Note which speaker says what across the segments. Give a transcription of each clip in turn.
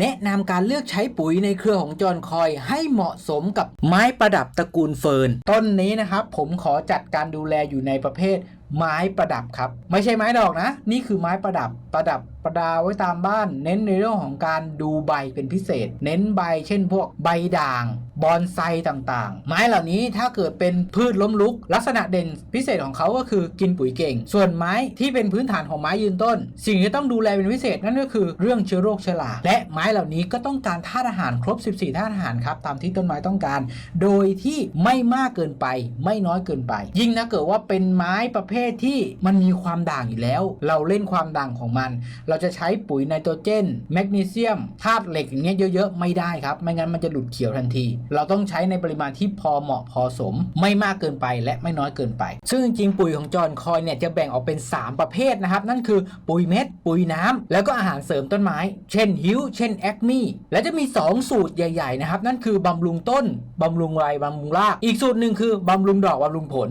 Speaker 1: แนะนำการเลือกใช้ปุ๋ยในเครือของจอนคอยให้เหมาะสมกับไม้ประดับตระกูลเฟิร์นต้นนี้นะครับผมขอจัดการดูแลอยู่ในประเภทไม้ประดับครับ ไม่ใช่ไม้ดอกนะ นี่คือไม้ประดับประดับประดาไว้ตามบ้าน เน้นในเรื่องของการดูใบเป็นพิเศษ เน้นใบเช่นพวกใบด่างบอนไซต่างๆ ไม้เหล่านี้ถ้าเกิดเป็นพืชล้มลุก ลักษณะเด่นพิเศษของเขาก็คือกินปุ๋ยเก่ง ส่วนไม้ที่เป็นพื้นฐานของไม้ยืนต้น สิ่งที่ต้องดูแลเป็นพิเศษนั่นก็คือเรื่องเชื้อโรคเชื้อราและไม้เหล่านี้ก็ต้องการธาตุอาหารครบ 14ธาตุอาหารครับตามที่ต้นไม้ต้องการ โดยที่ไม่มากเกินไป ไม่น้อยเกินไป ยิ่งถ้าเกิดว่าเป็นไม้ประเภทที่มันมีความด่างอยู่แล้ว เราเล่นความด่างของมัน เราจะใช้ปุ๋ยไนโตรเจนแมกนีเซียมธาตุเหล็กอย่างเงี้ยเยอะๆไม่ได้ครับไม่งั้นมันจะหลุดเขียวทันทีเราต้องใช้ในปริมาณที่พอเหมาะพอสม ไม่มากเกินไปและไม่น้อยเกินไป ซึ่งจริงๆปุ๋ยของจอห์นคอยเนี่ยจะแบ่งออกเป็น 3 ประเภทนะครับ นั่นคือปุ๋ยเม็ด ปุ๋ยน้ำแล้วก็อาหารเสริมต้นไม้ เช่นฮิวเช่นแอคมี่และจะมี 2 สูตรใหญ่ๆนะครับ นั่นคือบำรุงต้นบำรุงไรบำรุงราก อีกสูตรหนึ่งคือบำรุงดอกบำรุงผล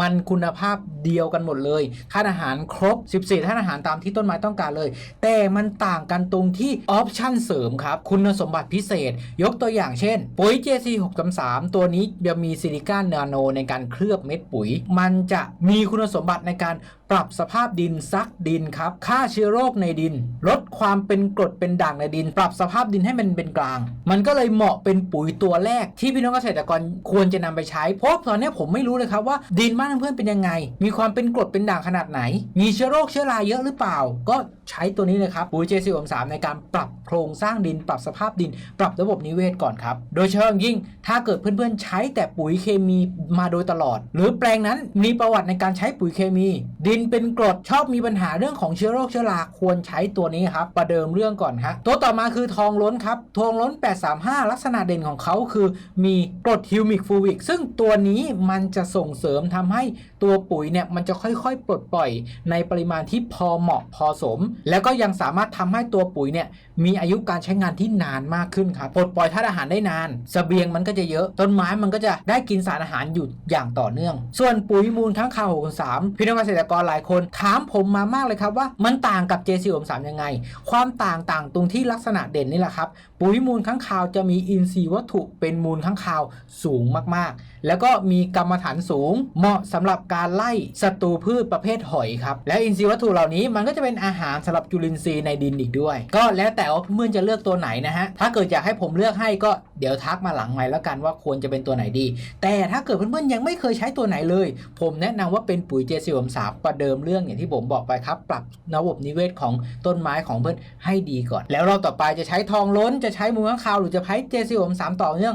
Speaker 1: มันคุณภาพเดียวกันหมดเลยธาตุอาหารครบ 14ธาตุอาหารตามที่ต้นไม้ต้องการเลย แต่มันต่างกันตรงที่ออปชั่นเสริมครับ คุณสมบัติพิเศษ ยกตัวอย่างเช่น ปุ๋ย JC 6 3ตัวนี้จะมีซิลิก้านาโนในการเคลือบเม็ดปุ๋ย มันจะมีคุณสมบัติในการปรับสภาพดินซักดินครับฆ่าเชื้อโรคในดิน ลดความเป็นกรดเป็นด่างในดิน ปรับสภาพดินให้มันเป็นกลาง มันก็เลยเหมาะเป็นปุ๋ยตัวแรกที่พี่น้องเกษตรกรควรจะนำไปใช้เพราะตอนนี้ผมไม่รู้เลยครับว่าดินบ้านเพื่อนเป็นยังไง มีความเป็นกรดเป็นด่างขนาดไหน มีเชื้อโรคเชื้อราเยอะหรือเปล่า ก็ ใช้ตัวนี้เลยครับปุ๋ย JC 3ในการปรับโครงสร้างดิน ปรับสภาพดิน ปรับระบบนิเวศก่อนครับ โดยเฉพาะอย่างยิ่งถ้าเกิดเพื่อนๆใช้แต่ปุ๋ยเคมีมาโดยตลอด หรือแปลงนั้นมีประวัติในการใช้ปุ๋ยเคมี ดินเป็นกรดชอบมีปัญหาเรื่องของเชื้อโรคเชื้อราควรใช้ตัวนี้ครับประเดิมเรื่องก่อนฮะตัวต่อมาคือทองล้นครับทองล้น 835 ลักษณะเด่นของเขาคือมีกรดฮิวมิกฟูวิกซึ่งตัวนี้มันจะส่งเสริมทำให้ตัวปุ๋ยเนี่ยมันจะค่อยๆ ปลดปล่อยในปริมาณที่พอเหมาะพอสม แล้วก็ยังสามารถทำให้ตัวปุ๋ยเนี่ย มีอายุการใช้งานที่นานมากขึ้นครับปลดปล่อยธาตุอาหารได้นานสเสบียงมันก็จะเยอะต้นไม้มันก็จะได้กินสารอาหารอยู่อย่างต่อเนื่อง ส่วนปุ๋ยมูลทั้งคาว63พี่น้องเกษตรกรหลายคนถามผมมามากเลยครับว่ามันต่างกับ JC 63 ยังไง ความต่างต่างตรงที่ลักษณะเด่นนี่แหละครับ ปุ๋ยมูลข้างคาวจะมีอินทรีย์วัตถุเป็นมูลข้างคาวสูงมากๆ แล้วก็มีกรรมฐานสูง เหมาะสำหรับการไล่ศัตรูพืชประเภทหอยครับและอินทรีย์วัตถุเหล่านี้มันก็จะเป็นอาหารสำหรับจุลินทรีย์ในดินอีกด้วย ก็แล้วแต่ว่าเพื่อนจะเลือกตัวไหนนะฮะ ถ้าเกิดอยากให้ผมเลือกให้ก็เดี๋ยวทักมาหลังไมค์แล้วกันว่าควรจะเป็นตัวไหนดี แต่ถ้าเกิดเพื่อนๆยังไม่เคยใช้ตัวไหนเลย ผมแนะนำว่าเป็นปุ๋ยเจสิวมสามประเดิมเรื่องอย่างที่ผมบอกไปครับ ปรับระบบนิเวศของต้นไม้ของเพื่อนให้ดีก่อน แล้วเราต่อไปจะใช้ทองล้นจะใช้มูลข้างคาวหรือจะใช้เจสิวมสามต่อเนื่อง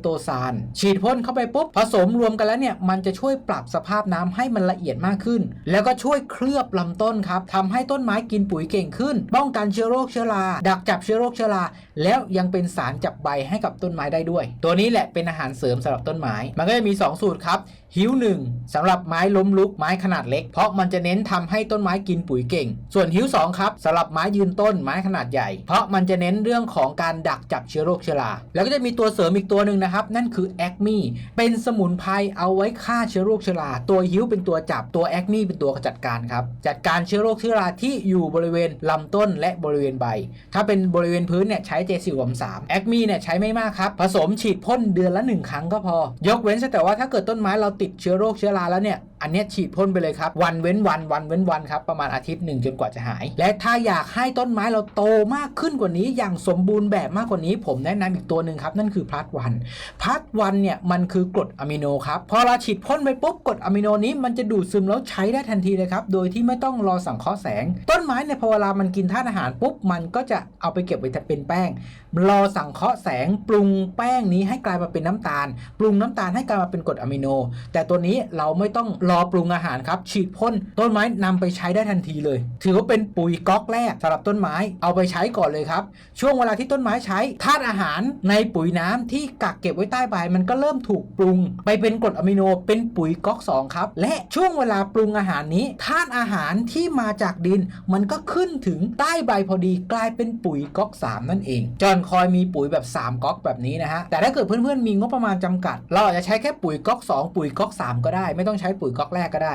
Speaker 1: โตซาน ฉีดพ่นเข้าไปปุ๊บ ผสมรวมกันแล้วเนี่ย มันจะช่วยปรับสภาพน้ำให้มันละเอียดมากขึ้น แล้วก็ช่วยเคลือบลำต้นครับทำให้ต้นไม้กินปุ๋ยเก่งขึ้น ป้องกันเชื้อโรคเชื้อรา ดักจับเชื้อโรคเชื้อรา แล้วยังเป็นสารจับใบให้กับต้นไม้ได้ด้วย ตัวนี้แหละเป็นอาหารเสริมสำหรับต้นไม้ มันก็จะมี 2 สูตรครับหิวหนึ่งสำหรับไม้ล้มลุกไม้ขนาดเล็ก เพราะมันจะเน้นทำให้ต้นไม้กินปุ๋ยเก่ง ส่วนหิว2ครับสำหรับไม้ยืนต้นไม้ขนาดใหญ่ เพราะมันจะเน้นเรื่องของการดักจับเชื้อโรคเชื้อราแล้วก็จะมีตัวเสริมอีกตัวหนึ่งนะครับ นั่นคือแอคมีเป็นสมุนไพรเอาไว้ฆ่าเชื้อโรคเชื้อราตัวหิวเป็นตัวจับตัวแอคมีเป็นตัวจัดการครับจัดการเชื้อโรคเชื้อราที่อยู่บริเวณลำต้นและบริเวณใบ ถ้าเป็นบริเวณพื้นเนี่ยใช้เจสิวมสามแอคมีเนี่ยใช้ไม่มากครับ ผสมฉีดพ่นเดือนละหนึ่งครั้งก็พอ ยกเว้นแต่ว่าถ้าเกิดต้นไม้เราติดเชื้อโรคเชื้อราแล้วเนี่ยอันนี้ฉีดพ่นไปเลยครับ วันเว้นวันวันเว้นวันครับ ประมาณอาทิตย์หนึ่งจนกว่าจะหาย และถ้าอยากให้ต้นไม้เราโตมากขึ้นกว่านี้ อย่างสมบูรณ์แบบมากกว่านี้ ผมแนะนำอีกตัวหนึ่งครับ นั่นคือพลัดวันพลัดวันเนี่ยมันคือกรดอะมิโนครับพอเราฉีดพ่นไปปุ๊บกรดอะมิโนนี้มันจะดูดซึมแล้วใช้ได้ทันทีเลยครับโดยที่ไม่ต้องรอสังเคราะห์แสง ต้นไม้เนี่ยพอเวลามันกินธาตุอาหารปุ๊บมันก็จะเอาไปเก็บไว้เป็นแป้ง รอสังเคราะห์แสงปรุงแป้งนี้ให้กลายมาเป็นน้ำตาล ปรุงน้ำตาลให้กลายมาเป็นกรดอะมิโน แต่ตัวนี้เราไม่ต้องรอปรุงอาหารครับฉีดพ่นต้นไม้นำไปใช้ได้ทันทีเลย ถือว่าเป็นปุ๋ยก๊อกแรกสำหรับต้นไม้เอาไปใช้ก่อนเลยครับ ช่วงเวลาที่ต้นไม้ใช้ธาตุอาหารในปุ๋ยน้ำที่กักเก็บไว้ใต้ใบมันก็เริ่มถูกปรุง ไปเป็นกรดอะมิโนเป็นปุ๋ยก๊อก2ครับ และช่วงเวลาปรุงอาหารนี้ธาตุอาหารที่มาจากดิน มันก็ขึ้นถึงใต้ใบพอดีกลายเป็นปุ๋ยก๊อก 3 นั่นเอง จอนคอยมีปุ๋ยแบบ 3ก๊อกแบบนี้นะฮะ แต่ถ้าเกิดเพื่อนๆมีงบประมาณจำกัด เราอาจจะใช้แค่ปุ๋ยก๊อก 2 ปุ๋ยก๊อก 3 ก็ได้ ไม่ต้องใช้ปุ๋ยก๊อกแรกก็ได้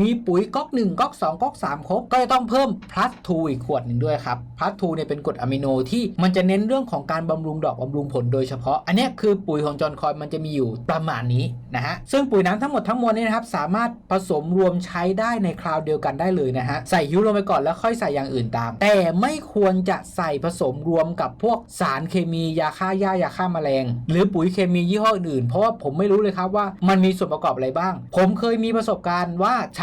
Speaker 1: มีปุ๋ยก๊อก1ก๊อก2ก๊อก3ครบก็จะต้องเพิ่ม plus 2อีกขวดหนึ่งด้วยครับ plus 2เนี่ยเป็นกรดอะมิโนที่มันจะเน้นเรื่องของการบำรุงดอกบำรุงผลโดยเฉพาะ อันนี้คือปุ๋ยของจอห์นคอยมันจะมีอยู่ประมาณนี้นะฮะซึ่งปุ๋ยน้ำทั้งหมดทั้งมวลนี้นะครับสามารถผสมรวมใช้ได้ในคราวเดียวกันได้เลยนะฮะใส่ฮิวลงไปก่อนแล้วค่อยใส่อย่างอื่นตาม แต่ไม่ควรจะใส่ผสมรวมกับพวกสารเคมียาฆ่าหญ้ายาฆ่าแมลง หรือปุ๋ยเคมียี่ห้ออื่นๆเพราะว่าผมไม่รู้เลยครับว่ามันมีส่วนประกอบอะไรบ้าง ผมเคยมีประสบการณ์ว่าใช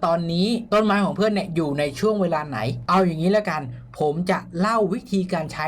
Speaker 1: ตอนนี้ต้นไม้ของเพื่อนเนี่ยอยู่ในช่วงเวลาไหน เอาอย่างนี้แล้วกัน ผมจะเล่าวิธีการใช้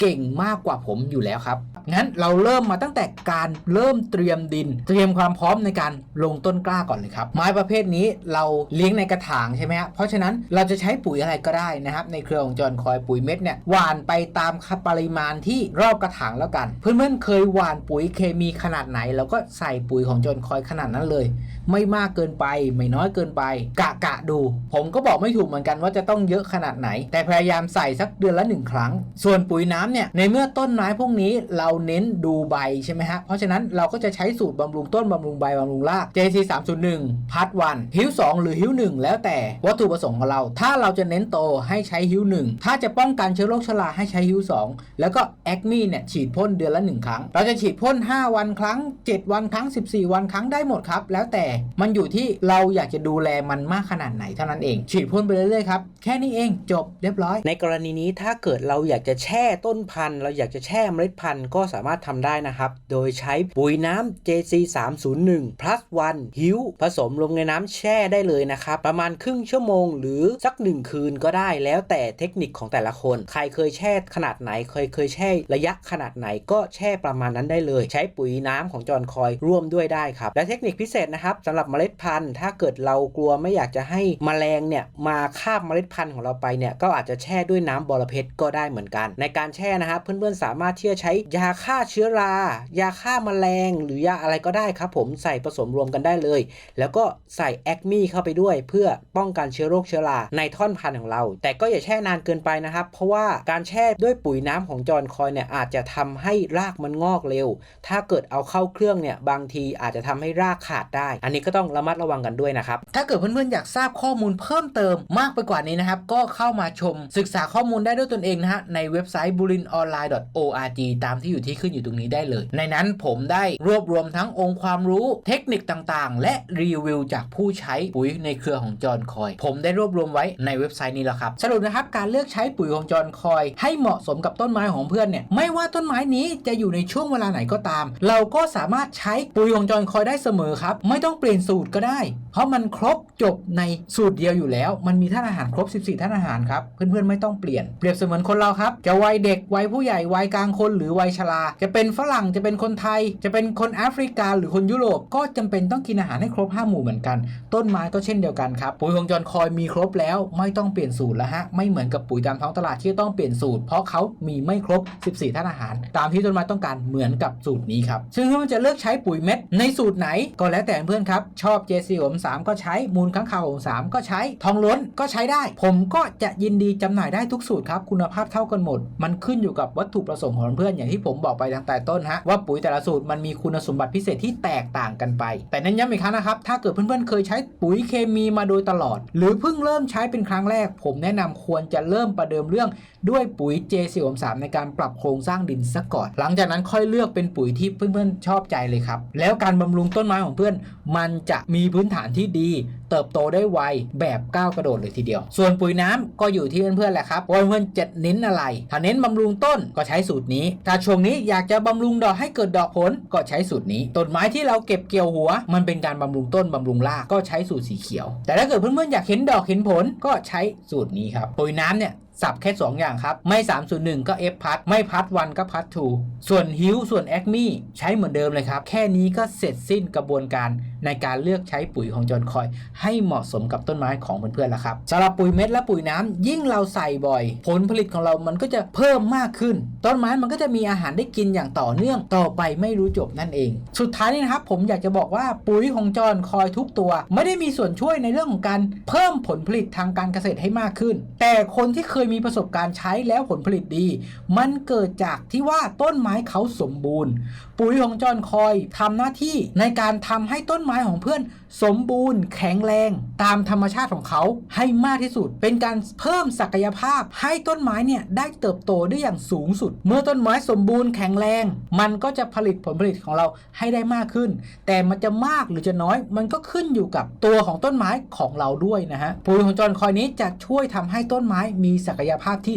Speaker 1: เก่งมากกว่าผมอยู่แล้วครับ งั้นเราเริ่มมาตั้งแต่การเริ่มเตรียมดิน เตรียมความพร้อมในการลงต้นกล้าก่อนเลยครับ ไม้ประเภทนี้เราเลี้ยงในกระถางใช่ไหมฮะเพราะฉะนั้นเราจะใช้ปุ๋ยอะไรก็ได้นะครับ ในเครือของจอนคอยปุ๋ยเม็ดเนี่ยหว่านไปตามปริมาณที่รอบกระถางแล้วกัน เพื่อนๆเคยหว่านปุ๋ยเคมีขนาดไหนเราก็ใส่ปุ๋ยของจอนคอยขนาดนั้นเลย ไม่มากเกินไปไม่น้อยเกินไป กะกะดู ผมก็บอกไม่ถูกเหมือนกันว่าจะต้องเยอะขนาดไหน แต่พยายามใส่สักเดือนละหนึ่งครั้ง ส่วนปุ๋ยน้ำเนี่ยในเมื่อต้นไม้พวกนี้เราเน้นดูใบใช่ไหมฮะเพราะฉะนั้นเราก็จะใช้สูตรบำรุงต้นบำรุงใบบำรุงราก JC 301พัดวันหิว2หรือหิว1แล้วแต่วัตถุประสงค์ของเรา ถ้าเราจะเน้นโตให้ใช้หิว1ถ้าจะป้องกันเชื้อโรคชราให้ใช้หิว2แล้วก็แอคมีเนี่ยฉีดพ่นเดือนละ 1 ครั้ง เราจะฉีดพ่น 5 วันครั้ง 7 วันครั้ง 14 วันครั้งได้หมดครับ แล้วแต่มันอยู่ที่เราอยากจะดูแลมันมากขนาดไหนเท่านั้นเอง ฉีดพ่นไปเรื่อยๆครับแค่นี้เองจบเรียบร้อย
Speaker 2: ในกรณีนี้ถ้าเกิดเราอยากจะแช่ต้นพันธุ์ เราอยากจะแช่เมล็ดพันธุ์ก็สามารถทำได้นะครับ โดยใช้ปุ๋ยน้ำ JC 301 plus 1หิวผสมลงในน้ำแช่ได้เลยนะครับ ประมาณครึ่งชั่วโมงหรือสักหนึ่งคืนก็ได้แล้วแต่เทคนิคของแต่ละคน ใครเคยแช่ขนาดไหน เคยเคยแช่ระยะขนาดไหนก็แช่ประมาณนั้นได้เลย ใช้ปุ๋ยน้ำของจอนคอยร่วมด้วยได้ครับ และเทคนิคพิเศษนะครับสำหรับเมล็ดพันธุ์ ถ้าเกิดเรากลัวไม่อยากจะให้แมลงเนี่ยมาคาบเมล็ดพันธุ์ของเราไปเนี่ยก็อาจจะแช่ด้วยน้ำบอระเพ็ดก็ได้เหมือนกัน ในการแช่นะครับเพื่อนๆสามารถที่จะใช้ยาฆ่าเชื้อรา ยาฆ่าแมลง หรือยาอะไรก็ได้ครับผมใส่ผสมรวมกันได้เลย แล้วก็ใส่แอคมีเข้าไปด้วย เพื่อป้องกันเชื้อโรคเชื้อราในท่อนพันธุ์ของเรา แต่ก็อย่าแช่นานเกินไปนะครับ เพราะว่าการแช่ด้วยปุ๋ยน้ำของจอนคอยเนี่ยอาจจะทำให้รากมันงอกเร็ว ถ้าเกิดเอาเข้าเครื่องเนี่ยบางทีอาจจะทำให้รากขาดได้ อันนี้ก็ต้องระมัดระวังกันด้วยนะครับ
Speaker 1: ถ้าเกิดเพื่อนๆอยากทราบข้อมูลเพิ่มเติมมากไปกว่านี้นะครับก็เข้ามาชม ศึกษาข้อมูลได้ด้วยตนเองนะฮะในเว็บไซต์บริ burinonline.org ตามที่อยู่ที่ขึ้นอยู่ตรงนี้ได้เลย ในนั้นผมได้รวบรวมทั้งองค์ความรู้เทคนิคต่างๆ และรีวิวจากผู้ใช้ปุ๋ยในเครือของจอห์นคอย ผมได้รวบรวมไว้ในเว็บไซต์นี้แล้วครับ สรุปนะครับการเลือกใช้ปุ๋ยของจอห์นคอย ให้เหมาะสมกับต้นไม้ของเพื่อนเนี่ยไม่ว่าต้นไม้นี้จะอยู่ในช่วงเวลาไหนก็ตาม เราก็สามารถใช้ปุ๋ยของจอห์นคอยได้เสมอครับ ไม่ต้องเปลี่ยนสูตรก็ได้ เพราะมันครบจบในสูตรเดียวอยู่แล้ว มันมีท่านอาหารครบ 14ท่านอาหารครับเพื่อนๆไม่ต้องเปลี่ยนเปรียบเสมือนคนเราครับจะวัยเด็กวัยผู้ใหญ่วัยกลางคนหรือวัยชราจะเป็นฝรั่งจะเป็นคนไทย จะเป็นคนแอฟริกาหรือคนยุโรปก็จำเป็นต้องกินอาหารให้ครบ5หมู่เหมือนกัน ต้นไม้ก็เช่นเดียวกันครับปุ๋ยของจอนคอยมีครบแล้วไม่ต้องเปลี่ยนสูตรแล้วฮะไม่เหมือนกับปุ๋ยตามท้องตลาดที่ต้องเปลี่ยนสูตร เพราะเขามีไม่ครบ 14ท่านอาหาร ตามที่ต้นไม้ต้องการเหมือนกับสูตรนี้ครับซึ่งมันจะเลือกใช้ปุ๋ยเม็ดในสูตรไหนก็แล้วแต่เพื่อนครับชอบ JC ผม3ก็ใช้มูลค้างคาวผม3ก็ใช้ทองล้นก็ใช้ได้ ผมก็จะยินดีจำหน่ายได้ทุกสูตรครับคุณภาพเท่ากันหมด มันขึ้นอยู่กับวัตถุประสงค์ของเพื่อนอย่างที่ผมบอกไปตั้งแต่ต้นฮะว่าปุ๋ยแต่ละสูตรมันมีคุณสมบัติพิเศษที่แตกต่างกันไป แต่เน้นย้ำอีกครั้งนะครับถ้าเกิดเพื่อนๆเคยใช้ปุ๋ยเคมีมาโดยตลอด หรือเพิ่งเริ่มใช้เป็นครั้งแรก ผมแนะนำควรจะเริ่มประเดิมเรื่องด้วยปุ๋ย J4 3ในการปรับโครงสร้างดินซะก่อน หลังจากนั้นค่อยเลือกเป็นปุ๋ยที่เพื่อนๆชอบใจเลยครับแล้วการบำรุงต้นไม้ของเพื่อน มันจะมีพื้นฐานที่ดี เติบโตได้ไวแบบก้าวกระโดดเลยทีเดียว ส่วนปุ๋ยน้ำก็อยู่ที่เพื่อนๆแหละครับว่าเพื่อนจะเน้นอะไร ถ้าเน้นบำรุงต้นก็ใช้สูตรนี้ ถ้าช่วงนี้อยากจะบำรุงดอกให้เกิดดอกผลก็ใช้สูตรนี้ ต้นไม้ที่เราเก็บเกี่ยวหัว มันเป็นการบำรุงต้นบำรุงรากก็ใช้สูตรสีเขียว แต่ถ้าเกิดเพื่อนๆอยากเห็นดอกเห็นผลก็ใช้สูตรนี้ครับปุ๋ยน้ำเนี่ย สับแค่ 2 อย่างครับ ไม่ 301 ก็ F พัดไม่พัดวันก็พัดทูส่วนฮิวส่วนแอคมี่ใช้เหมือนเดิมเลยครับ แค่นี้ก็เสร็จสิ้นกระบวนการในการเลือกใช้ปุ๋ยของจอนคอย ให้เหมาะสมกับต้นไม้ของเพื่อนๆแล้วครับสำหรับปุ๋ยเม็ดและปุ๋ยน้ำยิ่งเราใส่บ่อย ผลผลิตของเรามันก็จะเพิ่มมากขึ้น ต้นไม้มันก็จะมีอาหารได้กินอย่างต่อเนื่องต่อไปไม่รู้จบนั่นเอง สุดท้ายนี้นะครับผมอยากจะบอกว่าปุ๋ยของจอนคอยทุกตัว ไม่ได้มีส่วนช่วยในเรื่องของการเพิ่มผลผลิตทางการเกษตรให้มากขึ้น แต่คนที่เคยมีประสบการณ์ใช้แล้วผลผลิตดี มันเกิดจากที่ว่าต้นไม้เขาสมบูรณ์ ปุ๋ยของจอนคอยทำหน้าที่ในการทำให้ต้นไม้ของเพื่อน สมบูรณ์ แข็งแรง ตามธรรมชาติของเขาให้มากที่สุด เป็นการเพิ่มศักยภาพให้ต้นไม้เนี่ยได้เติบโตได้อย่างสูงสุด เมื่อต้นไม้สมบูรณ์แข็งแรง มันก็จะผลิตผลผลิตของเราให้ได้มากขึ้น แต่มันจะมากหรือจะน้อย มันก็ขึ้นอยู่กับตัวของต้นไม้ของเราด้วยนะฮะปุ๋ยของจอนคอยนี้จะช่วยทำให้ต้นไม้มีศักกยภาพที่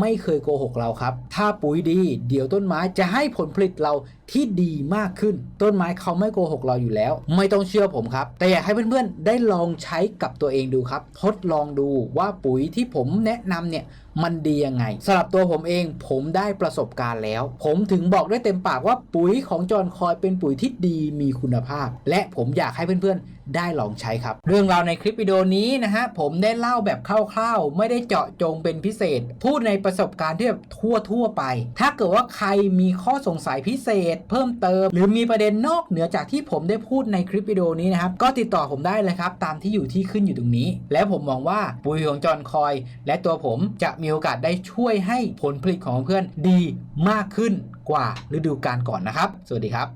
Speaker 1: ไม่เคยโกหกเราครับ ถ้าปุ๋ยดี เดี๋ยวต้นไม้จะให้ผลผลิตเรา ที่ดีมากขึ้น ต้นไม้เขาไม่โกหกเราอยู่แล้ว ไม่ต้องเชื่อผมครับ แต่อยากให้เพื่อนๆ ได้ลองใช้กับตัวเองดูครับ ทดลองดูว่าปุ๋ยที่ผมแนะนำเนี่ยมันดียังไงสำหรับตัวผมเองผมได้ประสบการณ์แล้ว ผมถึงบอกได้เต็มปากว่าปุ๋ยของจอนคอยเป็นปุ๋ยที่ดีมีคุณภาพ และผมอยากให้เพื่อนๆ ได้ลองใช้ครับ เรื่องราวในคลิปวิดีโอนี้นะฮะผมได้เล่าแบบคร่าวๆ ไม่ได้เจาะจงเป็นพิเศษ พูดในประสบการณ์ที่แบบทั่วๆไป ถ้าเกิดว่าใครมีข้อสงสัยพิเศษเพิ่มเติม หรือมีประเด็นนอกเหนือจากที่ผมได้พูดในคลิปวิดีโอนี้นะครับ ก็ติดต่อผมได้เลยครับ ตามที่อยู่ที่ขึ้นอยู่ตรงนี้ และผมมองว่าปุ๋ยของจอนคอย และตัวผมจะมีโอกาสได้ช่วยให้ผลผลิตของเพื่อนดีมากขึ้นกว่าฤดูกาลก่อนนะครับ สวัสดีครับ